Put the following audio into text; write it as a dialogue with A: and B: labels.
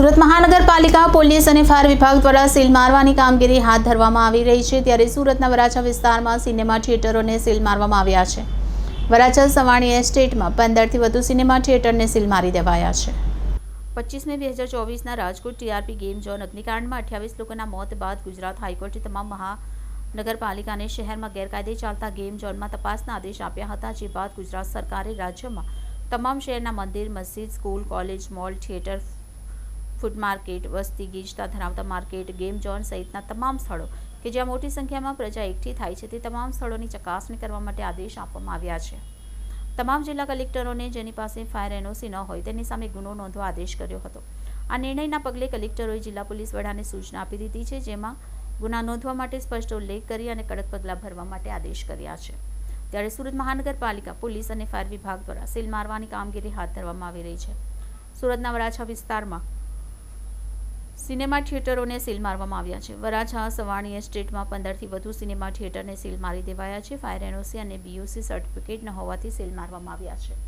A: સુરત મહાનગરપાલિકા, પોલીસ અને ફાયર વિભાગ દ્વારા સીલ મારવાની કામગીરી હાથ ધરવામાં આવી રહી છે. ત્યારે સુરતના વરાછા વિસ્તારમાં સિનેમા થિયેટરોને સીલ મારવામાં આવ્યા છે. વરાછા સવાણી એસ્ટેટમાં પંદરથી વધુ સિનેમા થિયેટરને સીલ મારી દેવાયા છે. પચીસ મે બે હજાર ચોવીસના રાજકોટ ટીઆરપી ગેમ ઝોન અગ્નિકાંડમાં અઠ્યાવીસ લોકોના મોત બાદ ગુજરાત હાઈકોર્ટે તમામ મહાનગરપાલિકાને શહેરમાં ગેરકાયદે ચાલતા ગેમ ઝોનમાં તપાસના આદેશ આપ્યા હતા, જે બાદ ગુજરાત સરકારે રાજ્યમાં તમામ શહેરના મંદિર, મસ્જિદ, school, college, mall, theatre food market, વસ્તી ગીચતા ધરાવતા માર્કેટ, ગેમ ઝોન સહિતના તમામ સ્થળો કે જ્યાં મોટી સંખ્યામાં પ્રજા એકઠી થાય છે તે તમામ સ્થળોની ચકાસણી કરવા માટે આદેશ આપવામાં આવ્યા છે. તમામ જિલ્લા કલેક્ટરોને જેની પાસે ફાયર એનઓસી ન હોય તેની સામે ગુનો નોંધવા આદેશ કર્યો હતો. આ નિર્ણયના પગલે કલેક્ટરોએ જિલ્લા પોલીસ વડાને સૂચના આપી દીધી છે, જેમાં ગુના નોંધવા માટે સ્પષ્ટ ઉલ્લેખ કરી અને કડક પગલાં ભરવા માટે આદેશ કર્યા છે. ત્યારે સુરત મહાનગરપાલિકા, પોલીસ અને ફાયર વિભાગ દ્વારા સીલ મારવાની કામગીરી હાથ ધરવામાં આવી રહી છે. સુરતના વરાછા વિસ્તારમાં સિનેમા થિયેટરોને સીલ મારવામાં આવ્યા છે. વરાછા, સવાણી એસ્ટેટમાં પંદરથી વધુ સિનેમા થિયેટરને સીલ મારી દેવાયા છે. ફાયર એનઓસી અને બીયુસી સર્ટિફિકેટ ન હોવાથી સીલ મારવામાં આવ્યા છે.